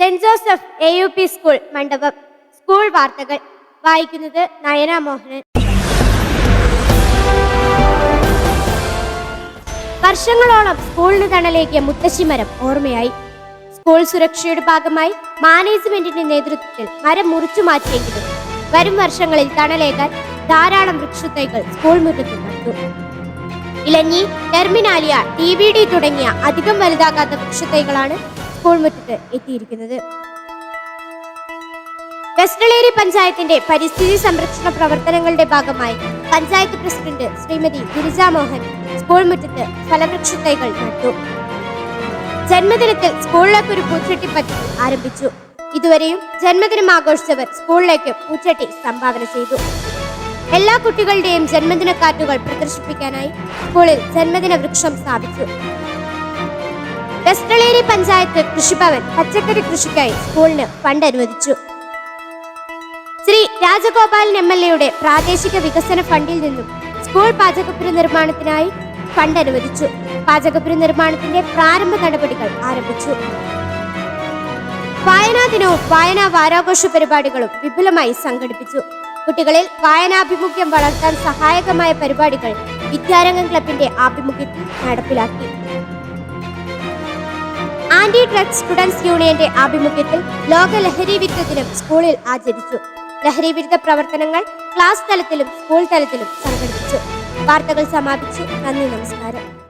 Saint Joseph A U P school Mandapam. School വാർത്തകൾ. വായിക്കുന്നത് നയന മോഹനൻ. വർഷങ്ങളോളം സ്കൂളിന് തണലേക്കിയ മുത്തശ്ശിമരം ഓർമ്മയായി. സ്കൂൾ സുരക്ഷയുടെ ഭാഗമായി മാനേജ്മെന്റിന്റെ നേതൃത്വത്തിൽ മരം മുറിച്ചു മാറ്റിയെങ്കിലും വരും വർഷങ്ങളിൽ തണലേകാൻ ധാരാളം വൃക്ഷത്തൈകൾ സ്കൂൾ മുറ്റത്ത് നട്ടു ഇലഞ്ഞി ടെർമിനാലിയ ടി വി ഡി തുടങ്ങിയ അധികം വലുതാകാത്ത വൃക്ഷത്തൈകളാണ് സ്കൂൾ മുറ്റത്ത് എത്തിയിരിക്കുന്നത്. വെസ്റ്റളേരി പഞ്ചായത്തിന്റെ പരിസ്ഥിതി സംരക്ഷണ പ്രവർത്തനങ്ങളുടെ ഭാഗമായി പഞ്ചായത്ത് പ്രസിഡന്റ് ശ്രീമതി ഗിരിജ മോഹൻ സ്കൂൾ മുറ്റത്ത് ഫലവൃക്ഷത്തൈകൾ നട്ടു. ജന്മദിനത്തിൽ സ്കൂളിലേക്ക് ഒരു പൂച്ചട്ടി പദ്ധതി ആരംഭിച്ചു. ഇതുവരെയും ജന്മദിനം ആഘോഷിച്ചവർ സ്കൂളിലേക്ക് പൂച്ചട്ടി സംഭാവന ചെയ്തു. എല്ലാ കുട്ടികളുടെയും ജന്മദിന കാർഡുകൾ പ്രദർശിപ്പിക്കാനായി സ്കൂളിൽ ജന്മദിന വൃക്ഷം സ്ഥാപിച്ചു. വെസ്റ്റളേരി പഞ്ചായത്ത് കൃഷിഭവൻ പച്ചക്കറി കൃഷിക്കായി സ്കൂളിന് ഫണ്ട് അനുവദിച്ചു. ശ്രീ രാജഗോപാലൻ എം എൽ എയുടെ പ്രാദേശിക വികസന ഫണ്ടിൽ നിന്നും സ്കൂൾ പാചകപ്പുര നിർമ്മാണത്തിനായി ഫണ്ട് അനുവദിച്ചു. പാചകപ്പുര നിർമ്മാണത്തിന്റെ പ്രാരംഭ നടപടികൾ ആരംഭിച്ചു. വായനാ ദിനവും വായനാ വാരാഘോഷ പരിപാടികളും വിപുലമായി സംഘടിപ്പിച്ചു. കുട്ടികളിൽ വായനാഭിമുഖ്യം വളർത്താൻ സഹായകമായ പരിപാടികൾ വിദ്യാരംഗം ക്ലബിന്റെ ആഭിമുഖ്യത്തിൽ നടപ്പിലാക്കി. ആന്റി ഡ്രഗ്സ് സ്റ്റുഡൻസ് യൂണിയന്റെ ആഭിമുഖ്യത്തിൽ ലോക ലഹരി വിരുദ്ധ ദിനം സ്കൂളിൽ ആചരിച്ചു. ലഹരി വിരുദ്ധ പ്രവർത്തനങ്ങൾ ക്ലാസ് തലത്തിലും സ്കൂൾ തലത്തിലും സംഘടിപ്പിച്ചു. വാർത്തകൾ സമാപിച്ചു. നന്ദി നമസ്കാരം.